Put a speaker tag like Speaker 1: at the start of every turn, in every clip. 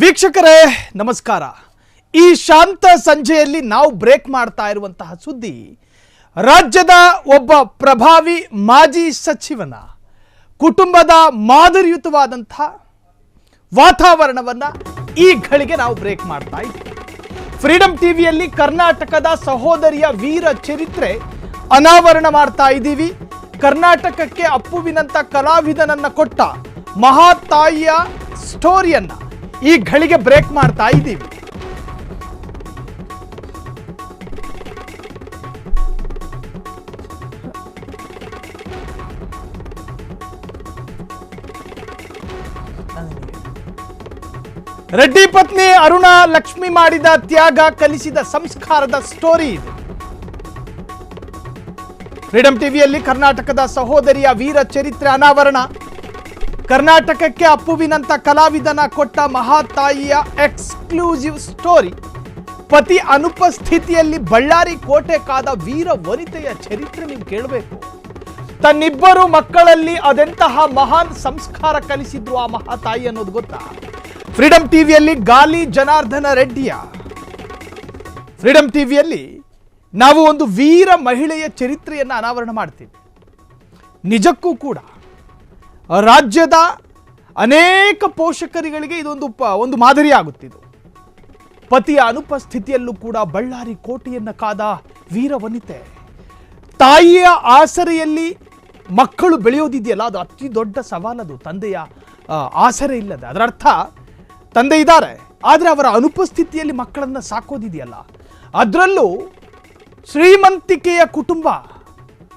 Speaker 1: ವೀಕ್ಷಕರೇ, ನಮಸ್ಕಾರ. ಈ ಶಾಂತ ಸಂಜೆಯಲ್ಲಿ ನಾವು ಬ್ರೇಕ್ ಮಾಡ್ತಾ ಇರುವಂತಹ ಸುದ್ದಿ, ರಾಜ್ಯದ ಒಬ್ಬ ಪ್ರಭಾವಿ ಮಾಜಿ ಸಚಿವನ, ಕುಟುಂಬದ ಮಾದರಿಯುತವಾದಂಥ ವಾತಾವರಣವನ್ನು ಈ ಘಳಿಗೆ ನಾವು ಬ್ರೇಕ್ ಮಾಡ್ತಾ ಇದ್ದೀವಿ. ಫ್ರೀಡಮ್ ಟಿವಿಯಲ್ಲಿ ಕರ್ನಾಟಕದ ಸಹೋದರಿಯ ವೀರ ಚರಿತ್ರೆ ಅನಾವರಣ ಮಾಡ್ತಾ ಇದ್ದೀವಿ. ಕರ್ನಾಟಕಕ್ಕೆ ಅಪ್ಪುವಿನಂಥ ಕಲಾವಿದನನ್ನು ಕೊಟ್ಟ ಮಹಾತಾಯಿಯ ಸ್ಟೋರಿಯನ್ನ ಈ ಘಳಿಗೆ ಬ್ರೇಕ್ ಮಾಡ್ತಾ ಇದ್ದೀವಿ. ರೆಡ್ಡಿ ಪತ್ನಿ ಅರುಣ ಲಕ್ಷ್ಮಿ ಮಾಡಿದ ತ್ಯಾಗ ಕಲಿಸಿದ ಸಂಸ್ಕಾರದ ಸ್ಟೋರಿ ಇದು. ಫ್ರೀಡಂ ಟಿವಿಯಲ್ಲಿ ಕರ್ನಾಟಕದ ಸಹೋದರಿಯ ವೀರ ಚರಿತ್ರೆ ಅನಾವರಣ. ಕರ್ನಾಟಕಕ್ಕೆ ಅಪ್ಪುವಿನಂತ ಕಲಾವಿದನ ಕೊಟ್ಟ ಮಹಾತಾಯಿಯ ಎಕ್ಸ್ಕ್ಲೂಸಿವ್ ಸ್ಟೋರಿ. ಪತಿ ಅನುಪಸ್ಥಿತಿಯಲ್ಲಿ ಬಳ್ಳಾರಿ ಕೋಟೆ ಕಾದ ವೀರ ವನಿತೆಯ ಚರಿತ್ರೆ ನೀವು ಕೇಳಬೇಕು. ತನ್ನಿಬ್ಬರು ಮಕ್ಕಳಲ್ಲಿ ಅದೆಂತಹ ಮಹಾನ್ ಸಂಸ್ಕಾರ ಕಲಿಸಿದ್ರು ಆ ಮಹಾತಾಯಿ ಅನ್ನೋದು ಗೊತ್ತಾ? ಫ್ರೀಡಂ ಟಿವಿಯಲ್ಲಿ ಗಾಲಿ ಜನಾರ್ದನ ರೆಡ್ಡಿಯ. ಫ್ರೀಡಂ ಟಿವಿಯಲ್ಲಿ ನಾವು ಒಂದು ವೀರ ಮಹಿಳೆಯ ಚರಿತ್ರೆಯನ್ನು ಅನಾವರಣ ಮಾಡ್ತೀವಿ. ನಿಜಕ್ಕೂ ಕೂಡ. ರಾಜ್ಯದ ಅನೇಕ ಪೋಷಕರಿಗಳಿಗೆ ಇದೊಂದು ಒಂದು ಮಾದರಿ ಆಗುತ್ತಿದ್ದು. ಪತಿಯ ಅನುಪಸ್ಥಿತಿಯಲ್ಲೂ ಕೂಡ ಬಳ್ಳಾರಿ ಕೋಟೆಯನ್ನು ಕಾದ ವೀರ ವನಿತೆ ತಾಯಿಯ ಆಸರೆಯಲ್ಲಿ ಮಕ್ಕಳು ಬೆಳೆಯೋದಿದೆಯಲ್ಲ, ಅದು ಅತಿ ದೊಡ್ಡ ಸವಾಲದು. ತಂದೆಯ ಆಸರೆ ಇಲ್ಲದೆ. ಅದರ ಅರ್ಥ, ತಂದೆ ಇದ್ದಾರೆ, ಆದರೆ ಅವರ ಅನುಪಸ್ಥಿತಿಯಲ್ಲಿ ಮಕ್ಕಳನ್ನು ಸಾಕೋದಿದೆಯಲ್ಲ. ಅದರಲ್ಲೂ ಶ್ರೀಮಂತಿಕೆಯ ಕುಟುಂಬ,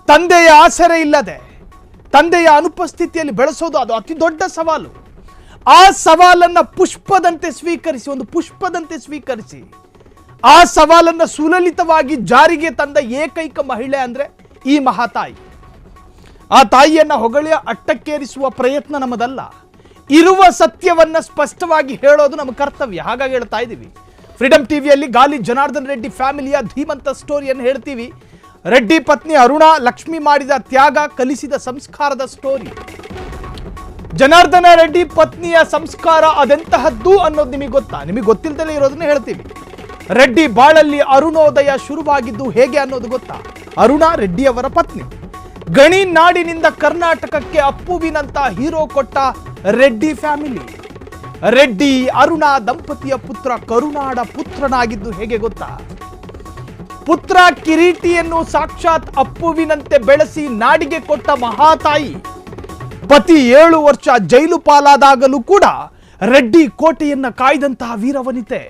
Speaker 1: ತಂದೆಯ ಆಸರೆ ಇಲ್ಲದೆ ತಂದೆಯ ಅನುಪಸ್ಥಿತಿಯಲ್ಲಿ ಬೆಳೆಸೋದು ಅದು ಅತಿ ದೊಡ್ಡ ಸವಾಲು. ಆ ಸವಾಲನ್ನು ಪುಷ್ಪದಂತೆ ಸ್ವೀಕರಿಸಿ, ಒಂದು ಪುಷ್ಪದಂತೆ ಸ್ವೀಕರಿಸಿ. ಆ ಸವಾಲನ್ನು ಸುಲಲಿತವಾಗಿ ಜಾರಿಗೆ ತಂದ ಏಕೈಕ ಮಹಿಳೆ ಅಂದ್ರೆ ಈ ಮಹಾತಾಯಿ. ಆ ತಾಯಿಯನ್ನ ಹೊಗಳಿ ಅಟ್ಟಕ್ಕೇರಿಸುವ ಪ್ರಯತ್ನ ನಮ್ಮದಲ್ಲ. ಇರುವ ಸತ್ಯವನ್ನ ಸ್ಪಷ್ಟವಾಗಿ ಹೇಳೋದು ನಮ್ಮ ಕರ್ತವ್ಯ. ಹಾಗಾಗಿ ಹೇಳ್ತಾ ಇದ್ದೀವಿ. ಫ್ರೀಡಂ ಟಿವಿಯಲ್ಲಿ ಗಾಲಿ ಜನಾರ್ದನ್ ರೆಡ್ಡಿ ಫ್ಯಾಮಿಲಿಯ ಧೀಮಂತ ಸ್ಟೋರಿಯನ್ನು ಹೇಳ್ತೀವಿ. ರೆಡ್ಡಿ ಪತ್ನಿ ಅರುಣಾ ಲಕ್ಷ್ಮಿ ಮಾಡಿದ ತ್ಯಾಗ ಕಲಿಸಿದ ಸಂಸ್ಕಾರದ ಸ್ಟೋರಿ ಜನಾರ್ದನ ರೆಡ್ಡಿ ಪತ್ನಿಯ ಸಂಸ್ಕಾರ ಅದೆಂತಹದ್ದು ಅನ್ನೋದು ನಿಮಗೆ ಗೊತ್ತಾ? ನಿಮಗೆ ಗೊತ್ತಿಲ್ಲದಲೇ ಇರೋದನ್ನ ಹೇಳ್ತೀವಿ ರೆಡ್ಡಿ ಬಾಳಲ್ಲಿ ಅರುಣೋದಯ ಶುರುವಾಗಿದ್ದು ಹೇಗೆ ಅನ್ನೋದು ಗೊತ್ತಾ? ಅರುಣಾ ರೆಡ್ಡಿಯವರ ಪತ್ನಿ. ಗಣಿ ನಾಡಿನಿಂದ ಕರ್ನಾಟಕಕ್ಕೆ ಅಪ್ಪುವಿನಂತ ಹೀರೋ ಕೊಟ್ಟ ರೆಡ್ಡಿ ಫ್ಯಾಮಿಲಿ. ರೆಡ್ಡಿ ಅರುಣ ದಂಪತಿಯ ಪುತ್ರ ಕರುನಾಡ ಪುತ್ರನಾಗಿದ್ದು ಹೇಗೆ ಗೊತ್ತಾ? ಪುತ್ರ ಕಿರೀಟಿಯನ್ನು ಸಾಕ್ಷಾತ್ ಅಪ್ಪುವಿನಂತೆ ಬೆಳೆಸಿ ನಾಡಿಗೆ ಕೊಟ್ಟ ಮಹಾತಾಯಿ. ಪತಿ ಏಳು ವರ್ಷ ಜೈಲು ಪಾಲಾದಾಗಲೂ ಕೂಡ ರೆಡ್ಡಿ ಕೋಟೆಯನ್ನ ಕಾಯ್ದಂತಹ ವೀರವನಿತೆ.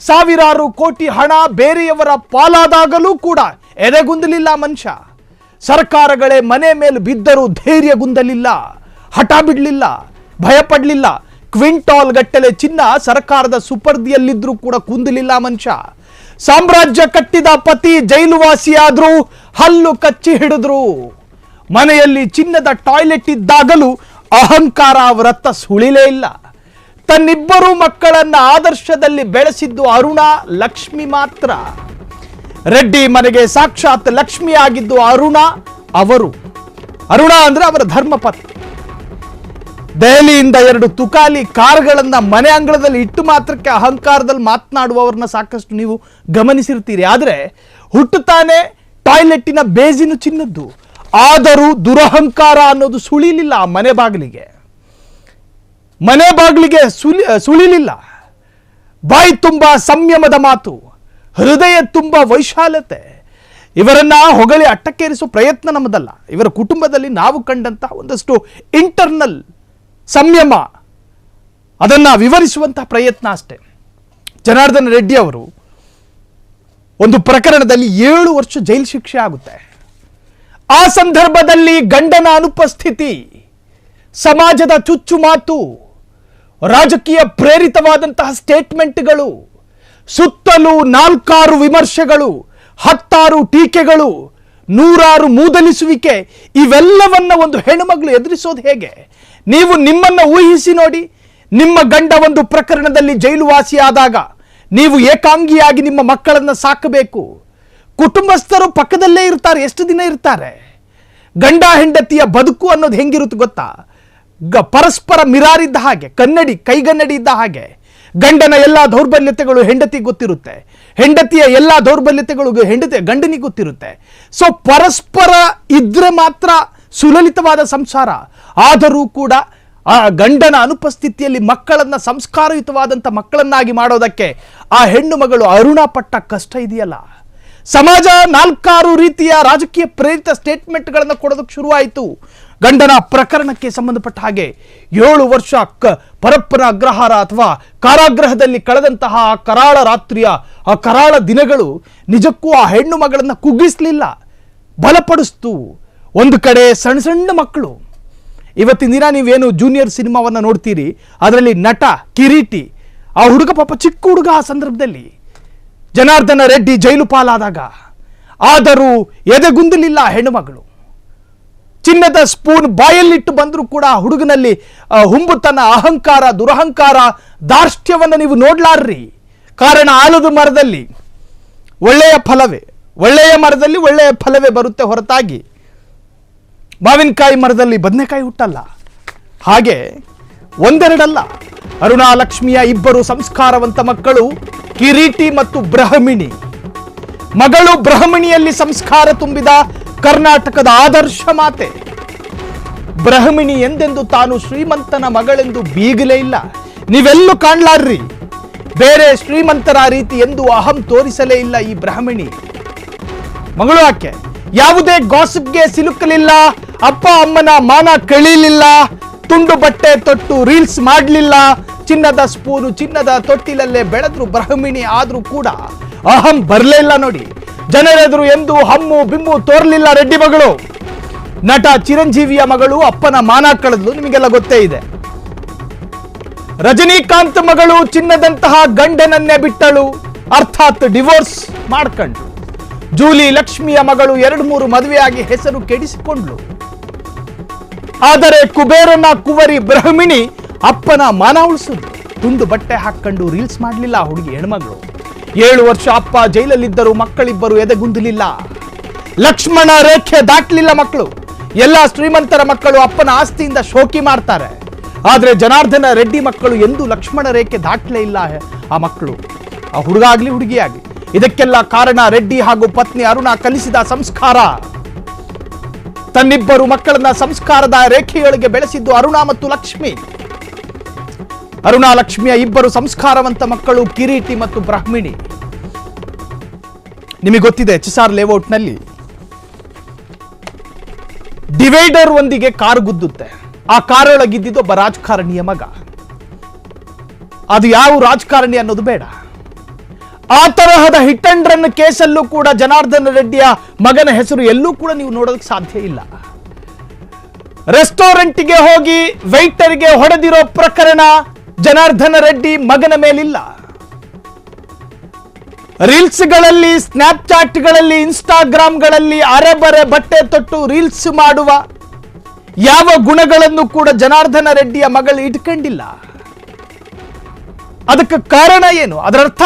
Speaker 1: ಸಾವಿರಾರು ಕೋಟಿ ಹಣ ಬೇರೆಯವರ ಪಾಲಾದಾಗಲೂ ಕೂಡ ಎದೆಗುಂದಲಿಲ್ಲ ಮನುಷ್ಯ. ಸರ್ಕಾರಗಳೇ ಮನೆ ಮೇಲೆ ಬಿದ್ದರೂ ಧೈರ್ಯಗುಂದಲಿಲ್ಲ ಹಠ ಬಿಡಲಿಲ್ಲ, ಭಯಪಡಲಿಲ್ಲ. ಕ್ವಿಂಟಾಲ್ ಗಟ್ಟಲೆ ಚಿನ್ನ ಸರ್ಕಾರದ ಸುಪರ್ದಿಯಲ್ಲಿದ್ದರೂ ಕೂಡ ಕುಂದಲಿಲ್ಲ ಮನುಷ್ಯ. ಸಾಮ್ರಾಜ್ಯ ಕಟ್ಟಿದ ಪತಿ ಜೈಲುವಾಸಿಯಾದರೂ ಹಲ್ಲು ಕಚ್ಚಿ ಹಿಡಿದ್ರು. ಮನೆಯಲ್ಲಿ ಚಿನ್ನದ ಟಾಯ್ಲೆಟ್ ಇದ್ದಾಗಲೂ ಅಹಂಕಾರ ಅವರತ್ತ ಸುಳಿಲೇ ಇಲ್ಲ. ತನ್ನಿಬ್ಬರು ಮಕ್ಕಳನ್ನ ಆದರ್ಶದಲ್ಲಿ ಬೆಳೆಸಿದ್ದು ಅರುಣ, ಲಕ್ಷ್ಮಿ ಮಾತ್ರ. ರೆಡ್ಡಿ ಮನೆಗೆ ಸಾಕ್ಷಾತ್ ಲಕ್ಷ್ಮಿ ಆಗಿದ್ದು ಅರುಣ, ಅವರು. ಅರುಣ ಅಂದ್ರೆ ಅವರ ಧರ್ಮಪತ್ನಿ. ದೆಹಲಿಯಿಂದ ಎರಡು ತುಕಾಲಿ ಕಾರ್ಗಳನ್ನ ಮನೆ ಅಂಗಳದಲ್ಲಿ ಇಟ್ಟು ಮಾತ್ರಕ್ಕೆ ಅಹಂಕಾರದಲ್ಲಿ ಮಾತನಾಡುವವ್ರನ್ನ ಸಾಕಷ್ಟು ನೀವು ಗಮನಿಸಿರ್ತೀರಿ. ಆದರೆ ಹುಟ್ಟುತ್ತಾನೆ ಟಾಯ್ಲೆಟ್ಟಿನ ಬೇಜಿನ ಚಿನ್ನದ್ದು. ಆದರೂ ದುರಹಂಕಾರ ಅನ್ನೋದು ಸುಳಿಲಿಲ್ಲ ಆ ಮನೆ ಬಾಗಿಲಿಗೆ. ಮನೆ ಬಾಗಿಲಿಗೆ ಸುಳಿ, ಸುಳಿಲಿಲ್ಲ. ಬಾಯಿ ತುಂಬ ಸಂಯಮದ ಮಾತು, ಹೃದಯ ತುಂಬ ವೈಶಾಲತೆ. ಇವರನ್ನ ಹೊಗಳಿ ಅಟ್ಟಕ್ಕೇರಿಸುವ ಪ್ರಯತ್ನ ನಮ್ಮದಲ್ಲ. ಇವರ ಕುಟುಂಬದಲ್ಲಿ ನಾವು ಕಂಡಂತಹ ಒಂದಷ್ಟು ಇಂಟರ್ನಲ್ ಸಂಯಮ. ಅದನ್ನ ವಿವರಿಸುವಂತಹ ಪ್ರಯತ್ನ ಅಷ್ಟೇ. ಜನಾರ್ದನ ರೆಡ್ಡಿ ಅವರು ಒಂದು ಪ್ರಕರಣದಲ್ಲಿ ಏಳು ವರ್ಷ ಜೈಲು ಶಿಕ್ಷೆ ಆಗುತ್ತೆ. ಆ ಸಂದರ್ಭದಲ್ಲಿ ಗಂಡನ ಅನುಪಸ್ಥಿತಿ, ಸಮಾಜದ ಚುಚ್ಚು ಮಾತು, ರಾಜಕೀಯ ಪ್ರೇರಿತವಾದಂತಹ ಸ್ಟೇಟ್ಮೆಂಟ್ಗಳು, ಸುತ್ತಲೂ ನಾಲ್ಕಾರು ವಿಮರ್ಶೆಗಳು, ಹತ್ತಾರು ಟೀಕೆಗಳು, ನೂರಾರು ಮೂದಲಿಸುವಿಕೆ, ಇವೆಲ್ಲವನ್ನ ಒಂದು ಹೆಣ್ಣುಮಗಳು ಎದುರಿಸೋದು ಹೇಗೆ? ನೀವು ನಿಮ್ಮನ್ನು ಊಹಿಸಿ ನೋಡಿ. ನಿಮ್ಮ ಗಂಡ ಒಂದು ಪ್ರಕರಣದಲ್ಲಿ ಜೈಲುವಾಸಿಯಾದಾಗ ನೀವು ಏಕಾಂಗಿಯಾಗಿ ನಿಮ್ಮ ಮಕ್ಕಳನ್ನ ಸಾಕಬೇಕು. ಕುಟುಂಬಸ್ಥರು ಪಕ್ಕದಲ್ಲೇ ಇರ್ತಾರೆ, ಎಷ್ಟು ದಿನ ಇರ್ತಾರೆ? ಗಂಡ ಹೆಂಡತಿಯ ಬದುಕು ಅನ್ನೋದು ಹೆಂಗಿರುತ್ತೆ ಗೊತ್ತಾ? ಗ ಪರಸ್ಪರ ಮಿರಾರಿದ್ದ ಹಾಗೆ, ಕನ್ನಡಿ, ಕೈಗನ್ನಡಿ ಇದ್ದ ಹಾಗೆ. ಗಂಡನ ಎಲ್ಲ ದೌರ್ಬಲ್ಯತೆಗಳು ಹೆಂಡತಿ ಗೊತ್ತಿರುತ್ತೆ. ಹೆಂಡತಿಯ ಎಲ್ಲ ದೌರ್ಬಲ್ಯತೆಗಳು ಹೆಂಡತಿ ಗಂಡನಿಗೆ ಗೊತ್ತಿರುತ್ತೆ. ಸೊ ಪರಸ್ಪರ ಇದ್ರೆ ಮಾತ್ರ ಸುಲಲಿತವಾದ ಸಂಸಾರ. ಆದರೂ ಕೂಡ ಆ ಗಂಡನ ಅನುಪಸ್ಥಿತಿಯಲ್ಲಿ ಮಕ್ಕಳನ್ನು ಸಂಸ್ಕಾರಯುತವಾದಂಥ ಮಕ್ಕಳನ್ನಾಗಿ ಮಾಡೋದಕ್ಕೆ ಆ ಹೆಣ್ಣು ಮಗಳು ಅರುಣ ಪಟ್ಟ ಕಷ್ಟ ಇದೆಯಲ್ಲ. ಸಮಾಜ ನಾಲ್ಕಾರು ರೀತಿಯ ರಾಜಕೀಯ ಪ್ರೇರಿತ ಸ್ಟೇಟ್ಮೆಂಟ್ಗಳನ್ನು ಕೊಡೋದಕ್ಕೆ ಶುರುವಾಯಿತು. ಗಂಡನ ಪ್ರಕರಣಕ್ಕೆ ಸಂಬಂಧಪಟ್ಟ ಹಾಗೆ ಏಳು ವರ್ಷ ಕ ಪರಪ್ಪನ ಅಗ್ರಹಾರ ಅಥವಾ ಕಾರಾಗೃಹದಲ್ಲಿ ಕಳೆದಂತಹ ಆ ಕರಾಳ ರಾತ್ರಿಯ, ಆ ಕರಾಳ ದಿನಗಳು ನಿಜಕ್ಕೂ ಆ ಹೆಣ್ಣು ಮಗಳನ್ನು ಕುಗ್ಗಿಸಲಿಲ್ಲ, ಬಲಪಡಿಸ್ತು. ಒಂದು ಕಡೆ ಸಣ್ಣ ಸಣ್ಣ ಮಕ್ಕಳು. ಇವತ್ತಿನ ದಿನ ನೀವೇನು ಜೂನಿಯರ್ ಸಿನಿಮಾವನ್ನು ನೋಡ್ತೀರಿ? ಅದರಲ್ಲಿ ನಟ ಕಿರೀಟಿ, ಆ ಹುಡುಗ ಪಾಪ ಚಿಕ್ಕ ಹುಡುಗ ಆ ಸಂದರ್ಭದಲ್ಲಿ. ಜನಾರ್ದನ ರೆಡ್ಡಿ ಜೈಲು ಪಾಲಾದಾಗ. ಆದರೂ ಎದೆಗುಂದಲಿಲ್ಲ ಹೆಣ್ಣುಮಗಳು. ಚಿನ್ನದ ಸ್ಪೂನ್ ಬಾಯಲ್ಲಿಟ್ಟು ಬಂದರೂ ಕೂಡ ಹುಡುಗನಲ್ಲಿ ಹುಂಬುತನ, ಅಹಂಕಾರ, ದುರಹಂಕಾರ, ದಾರ್ಷ್ಟ್ಯವನ್ನು ನೀವು ನೋಡ್ಲಾರ್ರಿ. ಕಾರಣ ಆಲದ ಮರದಲ್ಲಿ ಒಳ್ಳೆಯ ಫಲವೇ, ಒಳ್ಳೆಯ ಮರದಲ್ಲಿ ಒಳ್ಳೆಯ ಫಲವೇ ಬರುತ್ತೆ ಹೊರತಾಗಿ. ಮಾವಿನಕಾಯಿ ಮರದಲ್ಲಿ ಬದನೆಕಾಯಿ ಹುಟ್ಟಲ್ಲ. ಹಾಗೆ ಒಂದೆರಡಲ್ಲ, ಅರುಣಾಲಕ್ಷ್ಮಿಯ ಇಬ್ಬರು ಸಂಸ್ಕಾರವಂತ ಮಕ್ಕಳು ಕಿರೀಟಿ ಮತ್ತು ಬ್ರಹ್ಮಿಣಿ. ಮಗಳು ಬ್ರಹ್ಮಿಣಿಯಲ್ಲಿ ಸಂಸ್ಕಾರ ತುಂಬಿದ ಕರ್ನಾಟಕದ ಆದರ್ಶ ಮಾತೆ. ಬ್ರಹ್ಮಿಣಿ ಎಂದೆಂದು ತಾನು ಶ್ರೀಮಂತನ ಮಗಳೆಂದು ಬೀಗಲೇ ಇಲ್ಲ. ನೀವೆಲ್ಲೂ ಕಾಣ್ಲಾರ್ರಿ. ಬೇರೆ ಶ್ರೀಮಂತರ ರೀತಿ ಎಂದು ಅಹಂ ತೋರಿಸಲೇ ಇಲ್ಲ ಈ ಬ್ರಹ್ಮಿಣಿ. ಮಗಳು ಆಕೆ ಯಾವುದೇ ಗಾಸಿಪ್ಗೆ ಸಿಲುಕಲಿಲ್ಲ ಅಪ್ಪ ಅಮ್ಮನ ಮಾನ ಕಳೀಲಿಲ್ಲ, ತುಂಡು ಬಟ್ಟೆ ತೊಟ್ಟು ರೀಲ್ಸ್ ಮಾಡಲಿಲ್ಲ, ಚಿನ್ನದ ಸ್ಪೂನು ಚಿನ್ನದ ತೊಟ್ಟಿಲಲ್ಲೇ ಬೆಳೆದ್ರು ಬ್ರಾಹ್ಮಿಣಿ ಆದ್ರೂ ಕೂಡ. ಅಹಂ ಬರಲೇ ಇಲ್ಲ ನೋಡಿ. ಜನರೆದುರು ಎಂದು ಹಮ್ಮು ಬಿಮ್ಮು ತೋರ್ಲಿಲ್ಲ ರೆಡ್ಡಿ ಮಗಳು. ನಟ ಚಿರಂಜೀವಿಯ ಮಗಳು ಅಪ್ಪನ ಮಾನ ಕಳೆದ್ಲು, ನಿಮಗೆಲ್ಲ ಗೊತ್ತೇ ಇದೆ. ರಜನಿಕಾಂತ್ ಮಗಳು ಚಿನ್ನದಂತಹ ಗಂಡನನ್ನೇ ಬಿಟ್ಟಳು, ಅರ್ಥಾತ್ ಡಿವೋರ್ಸ್ ಮಾಡ್ಕೊಂಡ್ಳು. ಜೂಲಿ ಲಕ್ಷ್ಮಿಯ ಮಗಳು ಎರಡು ಮೂರು ಮದುವೆಯಾಗಿ ಹೆಸರು ಕೆಡಿಸಿಕೊಂಡ್ಲು ಆದರೆ ಕುಬೇರನ ಕುವರಿ ಬ್ರಹ್ಮಿಣಿ ಅಪ್ಪನ ಮಾನ ಉಳಿಸಿದ್ಲು ತುಂಡು ಬಟ್ಟೆ ಹಾಕೊಂಡು ರೀಲ್ಸ್ ಮಾಡಲಿಲ್ಲ ಹುಡುಗಿ ಹೆಣ್ಮಗಳು. ಏಳು ವರ್ಷ ಅಪ್ಪ ಜೈಲಲ್ಲಿದ್ದರೂ ಮಕ್ಕಳಿಬ್ಬರು ಎದೆಗುಂದಲಿಲ್ಲ. ಲಕ್ಷ್ಮಣ ರೇಖೆ ದಾಟ್ಲಿಲ್ಲ ಮಕ್ಕಳು. ಎಲ್ಲ ಶ್ರೀಮಂತರ ಮಕ್ಕಳು ಅಪ್ಪನ ಆಸ್ತಿಯಿಂದ ಶೋಕಿ ಮಾಡ್ತಾರೆ. ಆದ್ರೆ ಜನಾರ್ದನ ರೆಡ್ಡಿ ಮಕ್ಕಳು ಎಂದೂ ಲಕ್ಷ್ಮಣ ರೇಖೆ ದಾಟ್ಲೇ ಇಲ್ಲ ಆ ಮಕ್ಕಳು. ಆ ಹುಡುಗ ಹುಡುಗಿಯಾಗ್ಲಿ. ಹುಡುಗಿಯಾಗಿ ಇದಕ್ಕೆಲ್ಲ ಕಾರಣ ರೆಡ್ಡಿ ಹಾಗೂ ಪತ್ನಿ ಅರುಣ ಕಲಿಸಿದ ಸಂಸ್ಕಾರ. ತನ್ನಿಬ್ಬರು ಮಕ್ಕಳನ್ನ ಸಂಸ್ಕಾರದ ರೇಖೆಯೊಳಗೆ ಬೆಳೆಸಿದ್ದು ಅರುಣ ಮತ್ತು ಲಕ್ಷ್ಮಿ. ಅರುಣಾ, ಲಕ್ಷ್ಮಿಯ ಇಬ್ಬರು ಸಂಸ್ಕಾರವಂತ ಮಕ್ಕಳು ಕಿರೀಟಿ ಮತ್ತು ಬ್ರಾಹ್ಮಿಣಿ. ನಿಮಗೆ ಗೊತ್ತಿದೆ ಎಚ್ ಆರ್ ಲೇಔಟ್ನಲ್ಲಿ ಡಿವೈಡರ್ ಒಂದಿಗೆ ಕಾರು ಗುದ್ದುತ್ತೆ. ಆ ಕಾರೊಳಗಿದ್ದಿದ್ದು ಒಬ್ಬ ರಾಜಕಾರಣಿಯ ಮಗ. ಅದು ಯಾವ ರಾಜಕಾರಣಿ ಅನ್ನೋದು ಬೇಡ. ಆ ತರಹದ ಹಿಟ್ ಅಂಡ್ ರನ್ ಕೇಸಲ್ಲೂ ಕೂಡ ಜನಾರ್ದನ ರೆಡ್ಡಿಯ ಮಗನ ಹೆಸರು ಎಲ್ಲೂ ಕೂಡ ನೀವು ನೋಡೋದಕ್ಕೆ ಸಾಧ್ಯ ಇಲ್ಲ. ರೆಸ್ಟೋರೆಂಟ್ಗೆ ಹೋಗಿ ವೈಟರ್ಗೆ ಹೊಡೆದಿರೋ ಪ್ರಕರಣ ಜನಾರ್ದನ ರೆಡ್ಡಿ ಮಗನ ಮೇಲಿಲ್ಲ. ರೀಲ್ಸ್ಗಳಲ್ಲಿ, ಸ್ನ್ಯಾಪ್ಚಾಟ್ಗಳಲ್ಲಿ, ಇನ್ಸ್ಟಾಗ್ರಾಮ್ಗಳಲ್ಲಿ ಅರೆಬರೆ ಬಟ್ಟೆ ತೊಟ್ಟು ರೀಲ್ಸ್ ಮಾಡುವ ಯಾವ ಗುಣಗಳನ್ನು ಕೂಡ ಜನಾರ್ದನ ರೆಡ್ಡಿಯ ಮಗಳು ಇಟ್ಕೊಂಡಿಲ್ಲ. ಅದಕ್ಕೆ ಕಾರಣ ಏನು? ಅದರರ್ಥ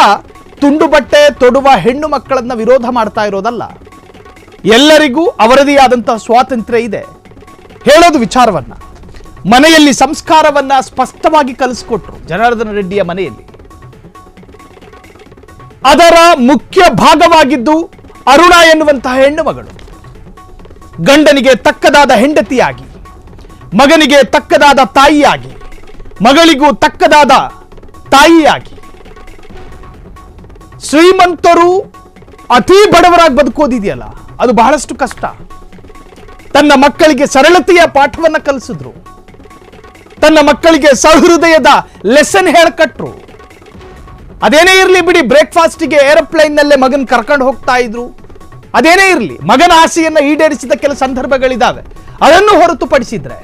Speaker 1: ತುಂಡು ಬಟ್ಟೆ ತೊಡುವ ಹೆಣ್ಣು ಮಕ್ಕಳನ್ನ ವಿರೋಧ ಮಾಡ್ತಾ ಇರೋದಲ್ಲ. ಎಲ್ಲರಿಗೂ ಅವರದೇ ಆದಂತಹ ಸ್ವಾತಂತ್ರ್ಯ ಇದೆ. ಹೇಳೋದು ವಿಚಾರವನ್ನ. ಮನೆಯಲ್ಲಿ ಸಂಸ್ಕಾರವನ್ನ ಸ್ಪಷ್ಟವಾಗಿ ಕಲಿಸ್ಕೊಟ್ರು ಜನಾರ್ದನ ರೆಡ್ಡಿಯ ಮನೆಯಲ್ಲಿ. ಅದರ ಮುಖ್ಯ ಭಾಗವಾಗಿದ್ದು ಅರುಣ ಎನ್ನುವಂತಹ ಹೆಣ್ಣು ಮಗಳು. ಗಂಡನಿಗೆ ತಕ್ಕದಾದ ಹೆಂಡತಿಯಾಗಿ, ಮಗನಿಗೆ ತಕ್ಕದಾದ ತಾಯಿಯಾಗಿ, ಮಗಳಿಗೂ ತಕ್ಕದಾದ ತಾಯಿಯಾಗಿ ಶ್ರೀಮಂತರು ಅತಿ ಬಡವರಾಗಿ ಬದುಕೋದಿದೆಯಲ್ಲ, ಅದು ಬಹಳಷ್ಟು ಕಷ್ಟ. ತನ್ನ ಮಕ್ಕಳಿಗೆ ಸರಳತೆಯ ಪಾಠವನ್ನ ಕಲಿಸಿದ್ರು. ತನ್ನ ಮಕ್ಕಳಿಗೆ ಸಹೃದಯದ ಲೆಸನ್ ಹೇಳ್ಕಟ್ರು. ಅದೇನೇ ಇರಲಿ ಬಿಡಿ, ಬ್ರೇಕ್ಫಾಸ್ಟಿಗೆ ಏರೋಪ್ಲೇನ್ ನಲ್ಲೇ ಮಗನ್ ಕರ್ಕೊಂಡು ಹೋಗ್ತಾ ಇದ್ರು. ಅದೇನೇ ಇರಲಿ, ಮಗನ ಆಸೆಯನ್ನು ಈಡೇರಿಸಿದ ಕೆಲ ಸಂದರ್ಭಗಳಿದಾವೆ. ಅದನ್ನು ಹೊರತುಪಡಿಸಿದ್ರೆ,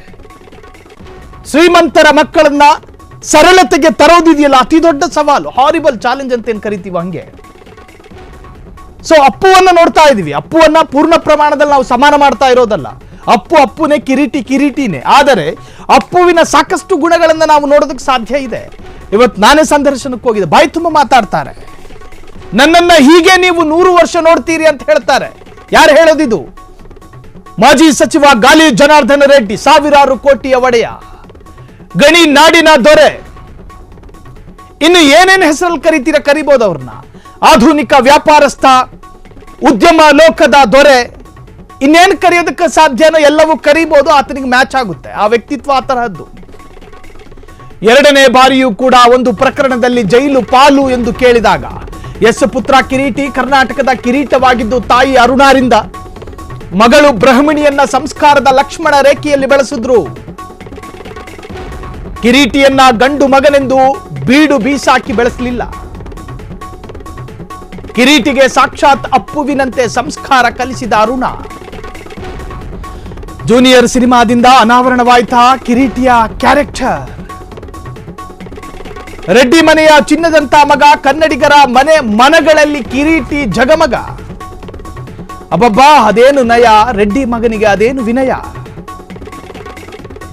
Speaker 1: ಶ್ರೀಮಂತರ ಮಕ್ಕಳನ್ನ ಸರಳತೆಗೆ ತರೋದಿದೆಯಲ್ಲ? ಅತಿ ದೊಡ್ಡ ಸವಾಲು. ಹಾರಿಬಲ್ ಚಾಲೆಂಜ್ ಅಂತ ಏನು ಕರಿತೀವಿ ಹಂಗೆ. ಸೊ ಅಪ್ಪುವನ್ನ ನೋಡ್ತಾ ಇದೀವಿ. ಅಪ್ಪುವನ್ನ ಪೂರ್ಣ ಪ್ರಮಾಣದಲ್ಲಿ ನಾವು ಸಮಾನ ಮಾಡ್ತಾ ಇರೋದಲ್ಲ. ಅಪ್ಪು ಅಪ್ಪುನೇ ಕಿರೀಟಿ ಕಿರೀಟಿನೇ. ಆದರೆ, ಅಪ್ಪುವಿನ ಸಾಕಷ್ಟು ಗುಣಗಳನ್ನ ನಾವು ನೋಡೋದಕ್ಕೆ ಸಾಧ್ಯ ಇದೆ. ಇವತ್ತು ನಾನೇ ಸಂದರ್ಶನಕ್ಕೆ ಹೋಗಿದೆ. ಬಾಯಿ ತುಂಬ ಮಾತಾಡ್ತಾರೆ. ನನ್ನನ್ನ ಹೀಗೆ ನೀವು ನೂರು ವರ್ಷ ನೋಡ್ತೀರಿ ಅಂತ ಹೇಳ್ತಾರೆ. ಯಾರು ಹೇಳೋದಿದು? ಮಾಜಿ ಸಚಿವ ಗಾಲಿ ಜನಾರ್ದನ ರೆಡ್ಡಿ, ಸಾವಿರಾರು ಕೋಟಿಯ ಒಡೆಯ. ಗಣಿ ನಾಡಿನ ದೊರೆ. ಇನ್ನು ಏನೇನು ಹೆಸರಲ್ಲಿ ಕರಿತೀರ ಕರಿಬೋದು ಅವ್ರನ್ನ? ಆಧುನಿಕ ವ್ಯಾಪಾರಸ್ಥ, ಉದ್ಯಮ ಲೋಕದ ದೊರೆ. ಇನ್ನೇನು ಕರೆಯೋದಕ್ಕೆ ಸಾಧ್ಯನೋ ಎಲ್ಲವೂ ಕರಿಬೋದು, ಆತನಿಗೆ ಮ್ಯಾಚ್ ಆಗುತ್ತೆ. ಆ ವ್ಯಕ್ತಿತ್ವ ಆ ತರಹದ್ದು. ಎರಡನೇ ಬಾರಿಯೂ ಕೂಡ ಒಂದು ಪ್ರಕರಣದಲ್ಲಿ ಜೈಲು ಪಾಲು ಎಂದು ಕೇಳಿದಾಗ, ಎಸ್ ಪುತ್ರ ಕಿರೀಟಿ ಕರ್ನಾಟಕದ ಕಿರೀಟವಾಗಿದ್ದು ತಾಯಿ ಅರುಣಾರಿಂದ ಮಗಳು ಬ್ರಹ್ಮಿಣಿಯನ್ನ ಸಂಸ್ಕಾರದ ಲಕ್ಷ್ಮಣ ರೇಖೆಯಲ್ಲಿ ಬೆಳೆಸಿದ್ರು. ಕಿರೀಟಿಯನ್ನ ಗಂಡು ಮಗನೆಂದು ಬೀಡು ಬೀಸಾಕಿ ಬೆಳೆಸಲಿಲ್ಲ. ಕಿರೀಟಿಗೆ ಸಾಕ್ಷಾತ್ ಅಪ್ಪುವಿನಂತೆ ಸಂಸ್ಕಾರ ಕಲಿಸಿದ ಅರುಣ. ಜೂನಿಯರ್ ಸಿನಿಮಾದಿಂದ ಅನಾವರಣವಾಯ್ತಾ ಕಿರೀಟಿಯ ಕ್ಯಾರೆಕ್ಟರ್. ರೆಡ್ಡಿ ಮನೆಯ ಚಿನ್ನದಂತ ಮಗ, ಕನ್ನಡಿಗರ ಮನೆ ಮನಗಳಲ್ಲಿ ಕಿರೀಟಿ ಜಗಮಗ. ಅಬ್ಬಬ್ಬಾ, ಅದೇನು ನಯ, ರೆಡ್ಡಿ ಮಗನಿಗೆ ಅದೇನು ವಿನಯ.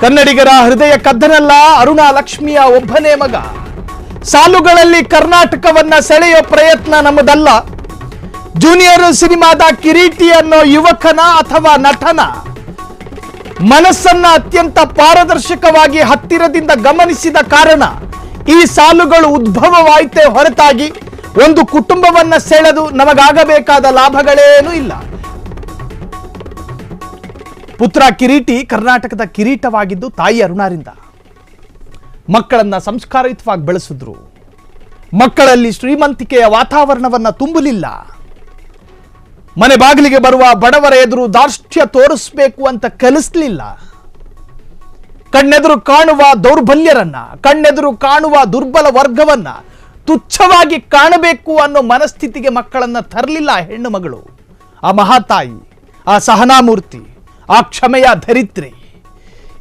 Speaker 1: ಕನ್ನಡಿಗರ ಹೃದಯ ಕದ್ದನಲ್ಲ, ಅರುಣ ಲಕ್ಷ್ಮಿಯ ಒಬ್ಬನೇ ಮಗ. ಸಾಲುಗಳಲ್ಲಿ ಕರ್ನಾಟಕವನ್ನ ಸೆಳೆಯೋ ಪ್ರಯತ್ನ ನಮ್ಮದಲ್ಲ. ಜೂನಿಯರ್ ಸಿನಿಮಾದ ಕಿರೀಟಿ ಅನ್ನೋ ಯುವಕನ ಅಥವಾ ನಟನ? ಮನಸ್ಸನ್ನ ಅತ್ಯಂತ ಪಾರದರ್ಶಕವಾಗಿ ಹತ್ತಿರದಿಂದ ಗಮನಿಸಿದ ಕಾರಣ ಈ ಸಾಲುಗಳು ಉದ್ಭವವಾಯಿತೇ ಹೊರತಾಗಿ ಒಂದು ಕುಟುಂಬವನ್ನ ಸೆಳೆದು ನಮಗಾಗಬೇಕಾದ ಲಾಭಗಳೇನೂ ಇಲ್ಲ. ಪುತ್ರ ಕಿರೀಟಿ ಕರ್ನಾಟಕದ ಕಿರೀಟವಾಗಿದ್ದು ತಾಯಿ ಅರುಣಾರಿಂದ. ಮಕ್ಕಳನ್ನ ಸಂಸ್ಕಾರಯುತವಾಗಿ ಬೆಳೆಸಿದ್ರು. ಮಕ್ಕಳಲ್ಲಿ ಶ್ರೀಮಂತಿಕೆಯ ವಾತಾವರಣವನ್ನ ತುಂಬಲಿಲ್ಲ. ಮನೆ ಬಾಗಿಲಿಗೆ ಬರುವ ಬಡವರ ಎದುರು ದಾರ್ಷ್ಟ್ಯ ತೋರಿಸ್ಬೇಕು ಅಂತ ಕಲಿಸ್ಲಿಲ್ಲ. ಕಣ್ಣೆದುರು ಕಾಣುವ ದೌರ್ಬಲ್ಯರನ್ನ, ಕಣ್ಣೆದುರು ಕಾಣುವ ದುರ್ಬಲ ವರ್ಗವನ್ನ ತುಚ್ಛವಾಗಿ ಕಾಣಬೇಕು ಅನ್ನೋ ಮನಸ್ಥಿತಿಗೆ ಮಕ್ಕಳನ್ನ ತರಲಿಲ್ಲ ಹೆಣ್ಣು ಮಗಳು. ಆ ಮಹಾತಾಯಿ, ಆ ಸಹನಾಮೂರ್ತಿ. ಆ ಕ್ಷಮೆಯ ಧರಿತ್ರಿ.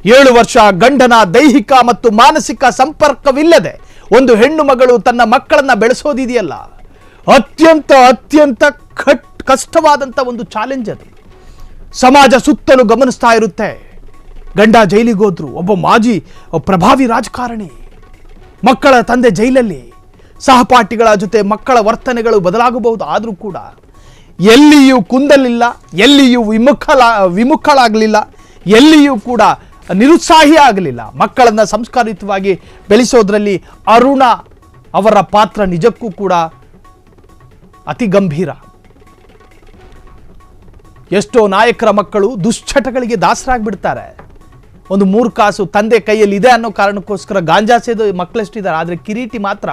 Speaker 1: ಏಳು ವರ್ಷ ಗಂಡನ ದೈಹಿಕ ಮತ್ತು ಮಾನಸಿಕ ಸಂಪರ್ಕವಿಲ್ಲದೆ ಒಂದು ಹೆಣ್ಣು ಮಗಳು ತನ್ನ ಮಕ್ಕಳನ್ನ ಬೆಳೆಸೋದಿದೆಯಲ್ಲ? ಅತ್ಯಂತ ಅತ್ಯಂತ ಕಟ್ ಕಷ್ಟವಾದಂಥ ಒಂದು ಚಾಲೆಂಜ್ ಅದು. ಸಮಾಜ ಸುತ್ತಲೂ ಗಮನಿಸ್ತಾ ಇರುತ್ತೆ. ಗಂಡ ಜೈಲಿಗೆ ಹೋದ್ರು, ಒಬ್ಬ ಮಾಜಿ ಪ್ರಭಾವಿ ರಾಜಕಾರಣಿ. ಮಕ್ಕಳ ತಂದೆ ಜೈಲಲ್ಲಿ. ಸಹಪಾಠಿಗಳ ಜೊತೆ ಮಕ್ಕಳ ವರ್ತನೆಗಳು ಬದಲಾಗಬಹುದು ಆದರೂ ಕೂಡ. ಎಲ್ಲಿಯೂ ಕುಂದಲಿಲ್ಲ, ಎಲ್ಲಿಯೂ ವಿಮುಖಲ, ವಿಮುಖಳಾಗಲಿಲ್ಲ, ಎಲ್ಲಿಯೂ ಕೂಡ ನಿರುತ್ಸಾಹಿ ಆಗಲಿಲ್ಲ. ಮಕ್ಕಳನ್ನು ಸಂಸ್ಕಾರಿತವಾಗಿ ಬೆಳೆಸೋದ್ರಲ್ಲಿ ಅರುಣ ಅವರ ಪಾತ್ರ ನಿಜಕ್ಕೂ ಕೂಡ ಅತಿ ಗಂಭೀರ. ಎಷ್ಟೋ ನಾಯಕರ ಮಕ್ಕಳು ದುಶ್ಚಟಗಳಿಗೆ ದಾಸರಾಗ್ಬಿಡ್ತಾರೆ. ಒಂದು ಮೂರು ಕಾಸು ತಂದೆ ಕೈಯಲ್ಲಿ ಇದೆ ಅನ್ನೋ ಕಾರಣಕ್ಕೋಸ್ಕರ ಗಾಂಜಾ ಸೇದ ಮಕ್ಕಳೆಷ್ಟಿದ್ದಾರೆ. ಆದರೆ ಕಿರೀಟಿ ಮಾತ್ರ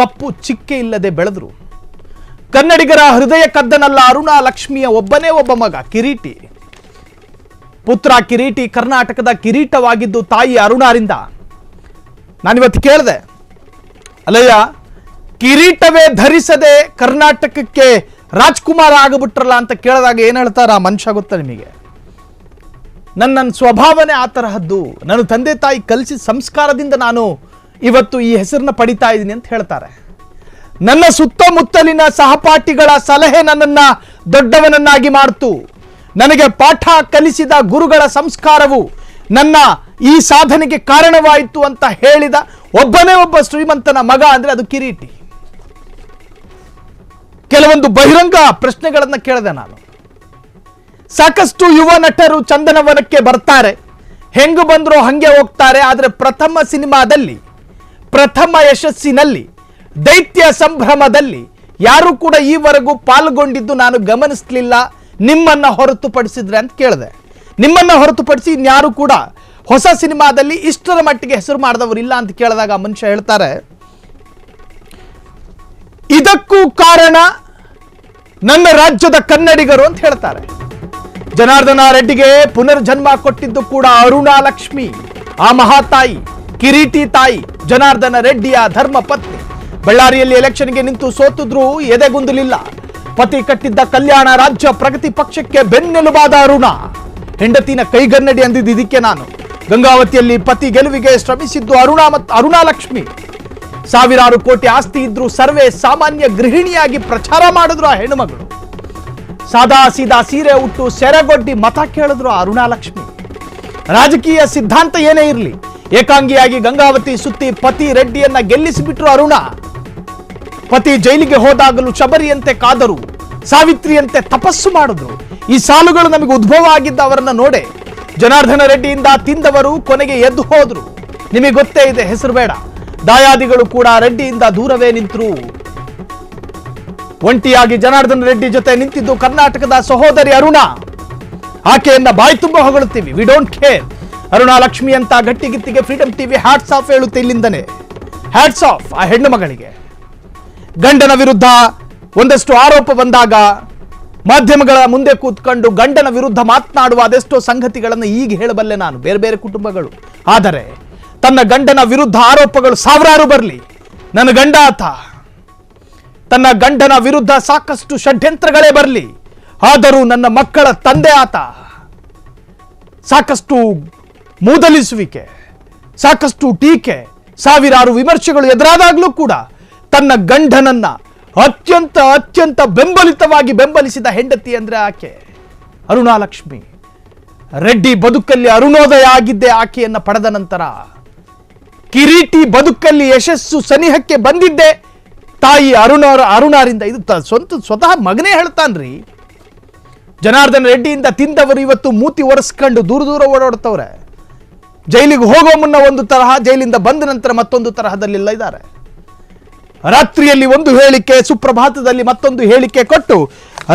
Speaker 1: ಕಪ್ಪು ಚಿಕ್ಕೆ ಇಲ್ಲದೆ ಬೆಳೆದ್ರು. ಕನ್ನಡಿಗರ ಹೃದಯ ಕದ್ದನಲ್ಲ ಅರುಣ ಲಕ್ಷ್ಮಿಯ ಒಬ್ಬನೇ ಒಬ್ಬ ಮಗ, ಕಿರೀಟಿ. ಪುತ್ರ ಕಿರೀಟಿ ಕರ್ನಾಟಕದ ಕಿರೀಟವಾಗಿದ್ದು ತಾಯಿ ಅರುಣಾರಿಂದ. ನಾನಿವತ್ತು ಕೇಳಿದೆ ಅಲ್ಲಯ್ಯ ಕಿರೀಟವೇ ಧರಿಸದೆ ಕರ್ನಾಟಕಕ್ಕೆ ರಾಜ್ಕುಮಾರ ಆಗಿಬಿಟ್ರಲ್ಲ ಅಂತ ಕೇಳಿದಾಗ ಏನು ಹೇಳ್ತಾರ? ಮನುಷ್ಯ ಗೊತ್ತಾ ನಿಮಗೆ? ನನ್ನ ಸ್ವಭಾವನೆ ಆ ತರಹದ್ದು. ನನ್ನ ತಂದೆ ತಾಯಿ ಕಲಿಸಿದ ಸಂಸ್ಕಾರದಿಂದ ನಾನು ಇವತ್ತು ಈ ಹೆಸರನ್ನ ಪಡಿತಾ ಇದ್ದೀನಿ ಅಂತ ಹೇಳ್ತಾರೆ. ನನ್ನ ಸುತ್ತಮುತ್ತಲಿನ ಸಹಪಾಠಿಗಳ ಸಲಹೆ ನನ್ನನ್ನ ದೊಡ್ಡವನನ್ನಾಗಿ ಮಾಡ್ತು. ನನಗೆ ಪಾಠ ಕಲಿಸಿದ ಗುರುಗಳ ಸಂಸ್ಕಾರವು ನನ್ನ ಈ ಸಾಧನೆಗೆ ಕಾರಣವಾಯಿತು ಅಂತ ಹೇಳಿದ ಒಬ್ಬನೇ ಒಬ್ಬ ಶ್ರೀಮಂತನ ಮಗ ಅಂದ್ರೆ ಅದು ಕಿರೀಟಿ. ಕೆಲವೊಂದು ಬಹಿರಂಗ ಪ್ರಶ್ನೆಗಳನ್ನು ಕೇಳಿದೆ ನಾನು. ಸಾಕಷ್ಟು ಯುವ ನಟರು ಚಂದನವನಕ್ಕೆ ಬರ್ತಾರೆ. ಹೆಂಗು ಬಂದರೂ ಹಂಗೆ ಹೋಗ್ತಾರೆ. ಆದರೆ ಪ್ರಥಮ ಸಿನಿಮಾದಲ್ಲಿ, ಪ್ರಥಮ ಯಶಸ್ಸಿನಲ್ಲಿ ದೈತ್ಯ ಸಂಭ್ರಮದಲ್ಲಿ ಯಾರು ಕೂಡ ಈವರೆಗೂ ಪಾಲ್ಗೊಂಡಿದ್ದು ನಾನು ಗಮನಿಸಲಿಲ್ಲ. ನಿಮ್ಮನ್ನ ಹೊರತುಪಡಿಸಿದ್ರೆ ಅಂತ ಕೇಳಿದೆ. ನಿಮ್ಮನ್ನ ಹೊರತುಪಡಿಸಿ ಇನ್ಯಾರು ಕೂಡ ಹೊಸ ಸಿನಿಮಾದಲ್ಲಿ ಇಷ್ಟರ ಮಟ್ಟಿಗೆ ಹೆಸರು ಮಾಡಿದವರಿಲ್ಲ ಅಂತ ಕೇಳಿದಾಗ ಮನುಷ್ಯ ಹೇಳ್ತಾರೆ, ಇದಕ್ಕೂ ಕಾರಣ ನನ್ನ ರಾಜ್ಯದ ಕನ್ನಡಿಗರು ಅಂತ ಹೇಳ್ತಾರೆ. ಜನಾರ್ದನ ರೆಡ್ಡಿಗೆ ಪುನರ್ಜನ್ಮ ಕೊಟ್ಟಿದ್ದು ಕೂಡ ಅರುಣಾ ಲಕ್ಷ್ಮಿ. ಆ ಮಹಾತಾಯಿ, ಕಿರೀಟಿ ತಾಯಿ ಜನಾರ್ದನ ರೆಡ್ಡಿಯ ಧರ್ಮ ಪತ್ನಿ ಬಳ್ಳಾರಿಯಲ್ಲಿ ಎಲೆಕ್ಷನ್ಗೆ ನಿಂತು ಸೋತಿದ್ರೂ ಎದೆಗುಂದಲಿಲ್ಲ. ಪತಿ ಕಟ್ಟಿದ್ದ ಕಲ್ಯಾಣ ರಾಜ್ಯ ಪ್ರಗತಿ ಪಕ್ಷಕ್ಕೆ ಬೆನ್ನೆಲುಬಾದ ಅರುಣ. ಹೆಂಡತಿನ ಕೈಗನ್ನಡಿ ಅಂದಿದ್ದು ಇದಕ್ಕೆ ನಾನು. ಗಂಗಾವತಿಯಲ್ಲಿ ಪತಿ ಗೆಲುವಿಗೆ ಶ್ರಮಿಸಿದ್ದು ಅರುಣ ಮತ್ತು ಅರುಣಾಲಕ್ಷ್ಮಿ ಸಾವಿರಾರು ಕೋಟಿ ಆಸ್ತಿ ಇದ್ರೂ ಸರ್ವೇ ಸಾಮಾನ್ಯ ಗೃಹಿಣಿಯಾಗಿ ಪ್ರಚಾರ ಮಾಡಿದ್ರು ಆ ಹೆಣ್ಣುಮಗಳು. ಸಾದಾ ಸೀದಾ ಸೀರೆ ಉಟ್ಟು ಸೆರೆಗೊಡ್ಡಿ ಮತ ಕೇಳಿದ್ರು ಅರುಣಾಲಕ್ಷ್ಮಿ ರಾಜಕೀಯ ಸಿದ್ಧಾಂತ ಏನೇ ಇರಲಿ, ಏಕಾಂಗಿಯಾಗಿ ಗಂಗಾವತಿ ಸುತ್ತಿ ಪತಿ ರೆಡ್ಡಿಯನ್ನ ಗೆಲ್ಲಿಸಿಬಿಟ್ರು ಅರುಣ. ಪತಿ ಜೈಲಿಗೆ ಹೋದಾಗಲೂ ಶಬರಿಯಂತೆ ಕಾದರು, ಸಾವಿತ್ರಿಯಂತೆ ತಪಸ್ಸು ಮಾಡಿದ್ರು. ಈ ಸಾಲುಗಳು ನಮಗೆ ಉದ್ಭವ ಆಗಿದ್ದ ಅವರನ್ನ ನೋಡೆ. ಜನಾರ್ದನ ರೆಡ್ಡಿಯಿಂದ ತಿಂದವರು ಕೊನೆಗೆ ಎದ್ದು ಹೋದ್ರು. ನಿಮಗೆ ಗೊತ್ತೇ ಇದೆ, ಹೆಸರು ಬೇಡ. ದಾಯಾದಿಗಳು ಕೂಡ ರೆಡ್ಡಿಯಿಂದ ದೂರವೇ ನಿಂತರು. ಒಂಟಿಯಾಗಿ ಜನಾರ್ದನ ರೆಡ್ಡಿ ಜೊತೆ ನಿಂತಿದ್ದು ಕರ್ನಾಟಕದ ಸಹೋದರಿ ಅರುಣ. ಆಕೆಯನ್ನ ಬಾಯಿ ತುಂಬ ಹೊಗಳುತ್ತೀವಿ. We don't care Aruna Lakshmi ಅಂತ ಗಟ್ಟಿಗಿತ್ತಿಗೆ ಫ್ರೀಡಂ ಟಿವಿ ಹ್ಯಾಟ್ಸ್ ಆಫ್ ಹೇಳುತ್ತೆ ಇಲ್ಲಿಂದನೇ. ಹ್ಯಾಟ್ಸ್ ಆಫ್ ಆ ಹೆಣ್ಣು ಮಗಳಿಗೆ. ಗಂಡನ ವಿರುದ್ಧ ಒಂದಷ್ಟು ಆರೋಪ ಬಂದಾಗ ಮಾಧ್ಯಮಗಳ ಮುಂದೆ ಕೂತ್ಕೊಂಡು ಗಂಡನ ವಿರುದ್ಧ ಮಾತನಾಡುವ ಅದೆಷ್ಟೋ ಸಂಗತಿಗಳನ್ನು ಈಗ ಹೇಳಬಲ್ಲೆ ನಾನು, ಬೇರೆ ಬೇರೆ ಕುಟುಂಬಗಳು. ಆದರೆ ತನ್ನ ಗಂಡನ ವಿರುದ್ಧ ಆರೋಪಗಳು ಸಾವಿರಾರು ಬರಲಿ. ನನ್ನ ಗಂಡ ಆತ, ತನ್ನ ಗಂಡನ ವಿರುದ್ಧ ಸಾಕಷ್ಟು ಷಡ್ಯಂತ್ರಗಳೇ ಬರಲಿ. ಆದರೂ ನನ್ನ ಮಕ್ಕಳ ತಂದೆ ಆತ, ಸಾಕಷ್ಟು ಮೂದಲಿಸುವಿಕೆ, ಸಾಕಷ್ಟು ಟೀಕೆ, ಸಾವಿರಾರು ವಿಮರ್ಶೆಗಳು ಎದುರಾದಾಗಲೂ ಕೂಡ ತನ್ನ ಗಂಡನನ್ನ ಅತ್ಯಂತ ಅತ್ಯಂತ ಬೆಂಬಲಿತವಾಗಿ ಬೆಂಬಲಿಸಿದ ಹೆಂಡತಿ ಅಂದ್ರೆ ಆಕೆ ಅರುಣಾಲಕ್ಷ್ಮಿ. ರೆಡ್ಡಿ ಬದುಕಲ್ಲಿ ಅರುಣೋದಯ ಆಗಿದ್ದೆ ಆಕೆಯನ್ನ ಪಡೆದ ನಂತರ ಕಿರೀಟಿ ಬದುಕಲ್ಲಿ ಯಶಸ್ಸು ಸನಿಹಕ್ಕೆ ಬಂದಿದ್ದೆ ತಾಯಿ ಅರುಣ ಅರುಣಾರಿಂದ ಇದು ಸ್ವಂತ ಸ್ವತಃ ಮಗನೇ ಹೇಳ್ತಾನ್ರಿ. ಜನಾರ್ದನ್ ರೆಡ್ಡಿಯಿಂದ ತಿಂದವರು ಇವತ್ತು ಮೂತಿ ಒರೆಸ್ಕೊಂಡು ದೂರ ದೂರ ಓಡಾಡ್ತವ್ರೆ. ಜೈಲಿಗೆ ಹೋಗೋ ಮುನ್ನ ಒಂದು ತರಹ, ಜೈಲಿಂದ ಬಂದ ನಂತರ ಮತ್ತೊಂದು ತರಹದಲ್ಲಿಲ್ಲ ಇದ್ದಾರೆ. ರಾತ್ರಿಯಲ್ಲಿ ಒಂದು ಹೇಳಿಕೆ, ಸುಪ್ರಭಾತದಲ್ಲಿ ಮತ್ತೊಂದು ಹೇಳಿಕೆ ಕೊಟ್ಟು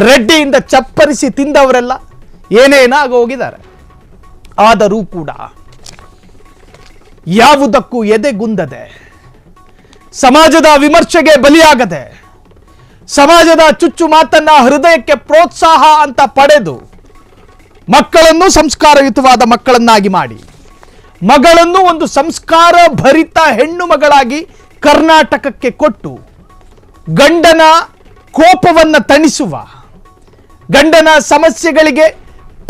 Speaker 1: ರೆಡ್ಡಿಯಿಂದ ಚಪ್ಪರಿಸಿ ತಿಂದವರೆಲ್ಲ ಏನೇನಾಗ ಹೋಗಿದ್ದಾರೆ? ಆದರೂ ಕೂಡ ಯಾವುದಕ್ಕೂ ಎದೆಗುಂದದೆ ಸಮಾಜದ ವಿಮರ್ಶೆಗೆ ಬಲಿಯಾಗದೆ, ಸಮಾಜದ ಚುಚ್ಚು ಮಾತನ್ನ ಹೃದಯಕ್ಕೆ ಪ್ರೋತ್ಸಾಹ ಅಂತ ಪಡೆದು ಮಕ್ಕಳನ್ನು ಸಂಸ್ಕಾರಯುತವಾದ ಮಕ್ಕಳನ್ನಾಗಿ ಮಾಡಿ, ಮಗಳನ್ನು ಒಂದು ಸಂಸ್ಕಾರ ಭರಿತ ಹೆಣ್ಣು ಮಗಳಾಗಿ ಕರ್ನಾಟಕಕ್ಕೆ ಕೊಟ್ಟು ಗಂಡನ ಕೋಪವನ್ನು ತಣಿಸುವ, ಗಂಡನ ಸಮಸ್ಯೆಗಳಿಗೆ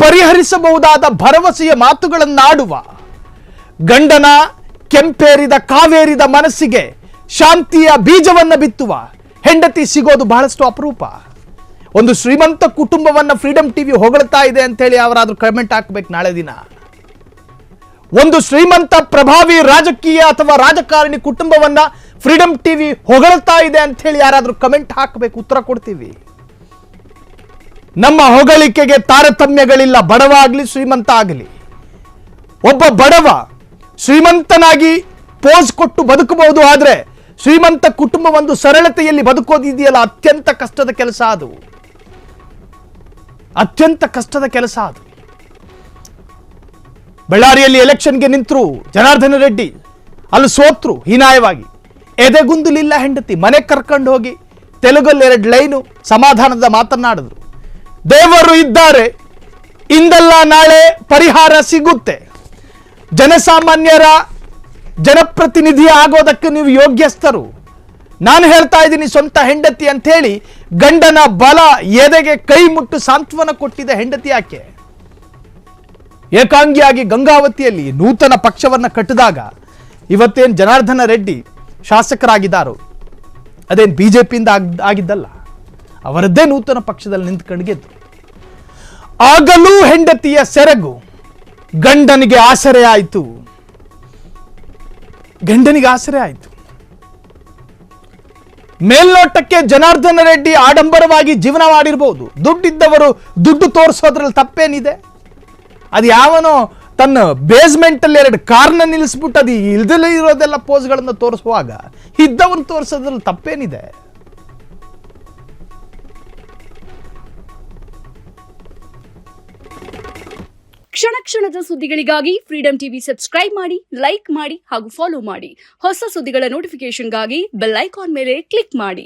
Speaker 1: ಪರಿಹರಿಸಬಹುದಾದ ಭರವಸೆಯ ಮಾತುಗಳನ್ನಾಡುವ, ಗಂಡನ ಕೆಂಪೇರಿದ ಕಾವೇರಿದ ಮನಸ್ಸಿಗೆ ಶಾಂತಿಯ ಬೀಜವನ್ನು ಬಿತ್ತುವ ಹೆಂಡತಿ ಸಿಗೋದು ಬಹಳಷ್ಟು ಅಪರೂಪ. ಒಂದು ಶ್ರೀಮಂತ ಕುಟುಂಬವನ್ನು ಫ್ರೀಡಂ ಟಿವಿ ಹೊಗಳ್ತಾ ಇದೆ ಅಂತೇಳಿ ಅವರಾದರೂ ಕಮೆಂಟ್ ಹಾಕ್ಬೇಕು ನಾಳೆ ದಿನ. ಒಂದು ಶ್ರೀಮಂತ ಪ್ರಭಾವಿ ರಾಜಕೀಯ ಅಥವಾ ರಾಜಕಾರಣಿ ಕುಟುಂಬವನ್ನ ಫ್ರೀಡಂ ಟಿವಿ ಹೊಗಳ್ತಾ ಇದೆ ಅಂತ ಹೇಳಿ ಯಾರಾದರೂ ಕಮೆಂಟ್ ಹಾಕಬೇಕು, ಉತ್ತರ ಕೊಡ್ತೀವಿ. ನಮ್ಮ ಹೊಗಳಿಕೆಗೆ ತಾರತಮ್ಯಗಳಿಲ್ಲ ಬಡವ ಆಗಲಿ ಶ್ರೀಮಂತ ಆಗಲಿ. ಒಬ್ಬ ಬಡವ ಶ್ರೀಮಂತನಾಗಿ ಪೋಸ್ ಕೊಟ್ಟು ಬದುಕಬಹುದು ಆದರೆ ಶ್ರೀಮಂತ ಕುಟುಂಬ ಒಂದು ಸರಳತೆಯಲ್ಲಿ ಬದುಕೋದಿದೆಯಲ್ಲ, ಅತ್ಯಂತ ಕಷ್ಟದ ಕೆಲಸ ಅದು. ಅತ್ಯಂತ ಕಷ್ಟದ ಕೆಲಸ ಅದು. ಬಳ್ಳಾರಿಯಲ್ಲಿ ಎಲೆಕ್ಷನ್ಗೆ ನಿಂತರು ಜನಾರ್ದನ ರೆಡ್ಡಿ. ಅಲ್ಲಿ ಸೋತ್ರು ಹೀನಾಯವಾಗಿ. ಎದೆಗುಂದಲಿಲ್ಲ ಹೆಂಡತಿ, ಮನೆ ಕರ್ಕೊಂಡು ಹೋಗಿ ತೆಲುಗಲ್ಲಿ ಎರಡು ಲೈನು ಸಮಾಧಾನದ ಮಾತನಾಡಿದ್ರು ದೇವರು ಇದ್ದಾರೆ, ಇಂದಲ್ಲ ನಾಳೆ ಪರಿಹಾರ ಸಿಗುತ್ತೆ. ಜನಸಾಮಾನ್ಯರ ಜನಪ್ರತಿನಿಧಿ ಆಗೋದಕ್ಕೆ ನೀವು ಯೋಗ್ಯಸ್ಥರು. ನಾನು ಹೇಳ್ತಾ ಇದ್ದೀನಿ ಸ್ವಂತ ಹೆಂಡತಿ ಅಂಥೇಳಿ ಗಂಡನ ಬಲ ಎದೆಗೆ ಕೈ ಮುಟ್ಟು ಸಾಂತ್ವನ ಕೊಟ್ಟಿದ ಹೆಂಡತಿ ಯಾಕೆ? ಏಕಾಂಗಿಯಾಗಿ ಗಂಗಾವತಿಯಲ್ಲಿ ನೂತನ ಪಕ್ಷವನ್ನು ಕಟ್ಟಿದಾಗ ಇವತ್ತೇನು ಜನಾರ್ದನ ರೆಡ್ಡಿ ಶಾಸಕರಾಗಿದ್ದಾರೋ, ಅದೇನು ಬಿ ಜೆ ಪಿಯಿಂದ ಆಗಿದ್ದಲ್ಲ, ಅವರದ್ದೇ ನೂತನ ಪಕ್ಷದಲ್ಲಿ ನಿಂತ್ಕೊಂಡು ಗೆದ್ದು ಆಗಲೂ ಹೆಂಡತಿಯ ಸೆರಗು ಗಂಡನಿಗೆ ಆಸರೆ ಆಯಿತು. ಗಂಡನಿಗೆ ಆಸರೆ ಆಯಿತು. ಮೇಲ್ನೋಟಕ್ಕೆ ಜನಾರ್ದನ ರೆಡ್ಡಿ ಆಡಂಬರವಾಗಿ ಜೀವನ ಮಾಡಿರ್ಬೋದು. ದುಡ್ಡಿದ್ದವರು ದುಡ್ಡು ತೋರಿಸೋದ್ರಲ್ಲಿ ತಪ್ಪೇನಿದೆ. ಅದು ಯಾವನೋ ತನ್ನ ಬೇಸ್ಮೆಂಟಲ್ಲಿ ಎರಡು ಕಾರ್ನ ನಿಲ್ಲಿಸ್ಬಿಟ್ಟು ಅದು ಇಲ್ದಲೇ ಇರೋದೆಲ್ಲ ಪೋಸ್ಗಳನ್ನು ತೋರಿಸುವಾಗ, ಇದ್ದವನು ತೋರಿಸೋದ್ರಲ್ಲಿ ತಪ್ಪೇನಿದೆ?
Speaker 2: ಕ್ಷಣ ಕ್ಷಣದ ಸುದ್ದಿಗಳಿಗಾಗಿ ಫ್ರೀಡಂ ಟಿವಿ ಸಬ್ಸ್ಕ್ರೈಬ್ ಮಾಡಿ ಲೈಕ್ ಮಾಡಿ ಹಾಗೂ ಫಾಲೋ ಮಾಡಿ. ಹೊಸ ಸುದ್ದಿಗಳ ನೋಟಿಫಿಕೇಶನ್ಗಾಗಿ ಬೆಲ್ ಐಕಾನ್ ಮೇಲೆ ಕ್ಲಿಕ್ ಮಾಡಿ.